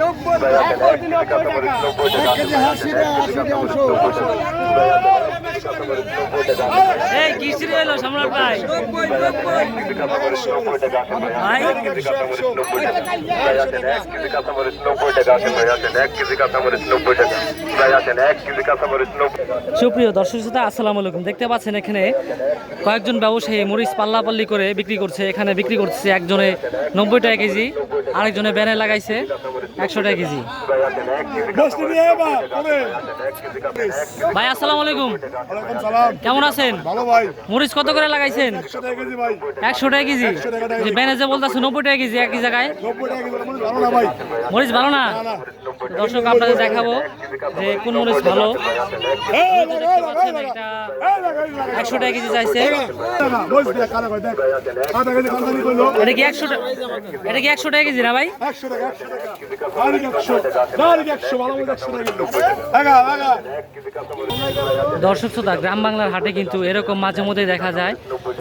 নব্বই টাকা এই কিস্তি এলো সম্রাট ভাই? ভাই? সুপ্রিয় দর্শক শ্রোতা আসসালামু আলাইকুম। দেখতে পাচ্ছেন এখানে কয়েকজন ব্যবসায়ী মরিচ পাল্লাপাল্লি করে বিক্রি করছে। এখানে বিক্রি করছে একজনে নব্বই টাকা কেজি আরেকজনে ব্যানে লাগাইছে একশো টাকা কেজি। ভাই আসসালামু আলাইকুম। কেমন আছেন? মরিচ কত করে লাগাইছেন? একশো টাকা কেজি ভাই। একশো টাকা কেজি? টাকা কেজি। যে ব্যানে বলতেছে নব্বই টাকা কেজি একই জায়গায়? মরিচ ভালো না দর্শক আপনাদের দেখাবো যে কোন মরিচ ভালো। একশো টাকা কেজি চাইছে। এটা কি একশো টাকা এটা কি একশো টাকা কেজি না ভাই? একশো টাকা। দর্শক শ্রোতা গ্রাম বাংলার হাটে কিন্তু এরকম মাঝে মধ্যে দেখা যায়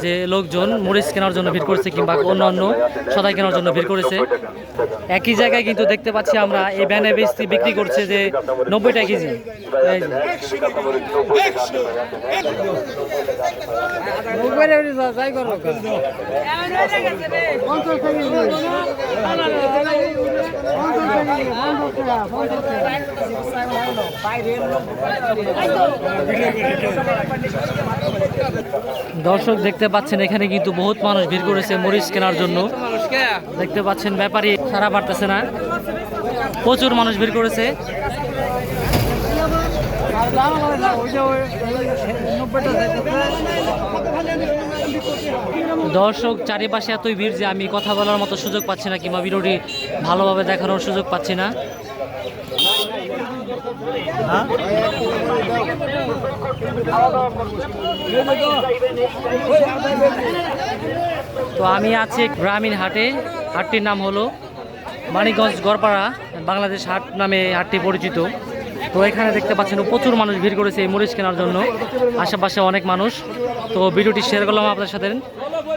যে লোকজন মরিচ কেনার জন্য ভিড় করছে কিংবা অন্যান্য সদাই কেনার জন্য ভিড় করেছে একই জায়গায় কিন্তু দেখতে পাচ্ছি আমরা এই ব্যানে বেশি বিক্রি করছে যে নব্বই টাকা কেজি যে। দর্শক দেখতে পাচ্ছেন, এখানে কিন্তু বহুত মানুষ ভিড় করেছে মরিচ কেনার জন্য। দেখতে পাচ্ছেন, ব্যাপারী সারা পারতেছে না। প্রচুর মানুষ ভিড় করেছে। দর্শক, চারিপাশে এতই ভিড় যে আমি কথা বলার মতো সুযোগ পাচ্ছি না কিংবা ভিডিওটি ভালোভাবে দেখানোর সুযোগ পাচ্ছি না। তো আমি আছি গ্রামীণ হাটে। হাটটির নাম হলো মানিকগঞ্জ গড়পাড়া, বাংলাদেশ হাট নামে হাটটি পরিচিত। তো এখানে দেখতে পাচ্ছেন প্রচুর মানুষ ভিড় করেছে এই মরিচ কেনার জন্য। আশেপাশে অনেক মানুষ। তো ভিডিওটি শেয়ার করলাম আপনার সাথে।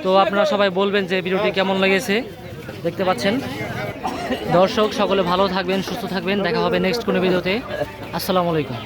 তো আপনারা সবাই বলবেন যে ভিডিওটি কেমন লেগেছে। দেখতে পাচ্ছেন। দর্শক সকলে ভালো থাকবেন সুস্থ থাকবেন। দেখা হবে নেক্সট কোনো ভিডিওতে। আসসালামু আলাইকুম।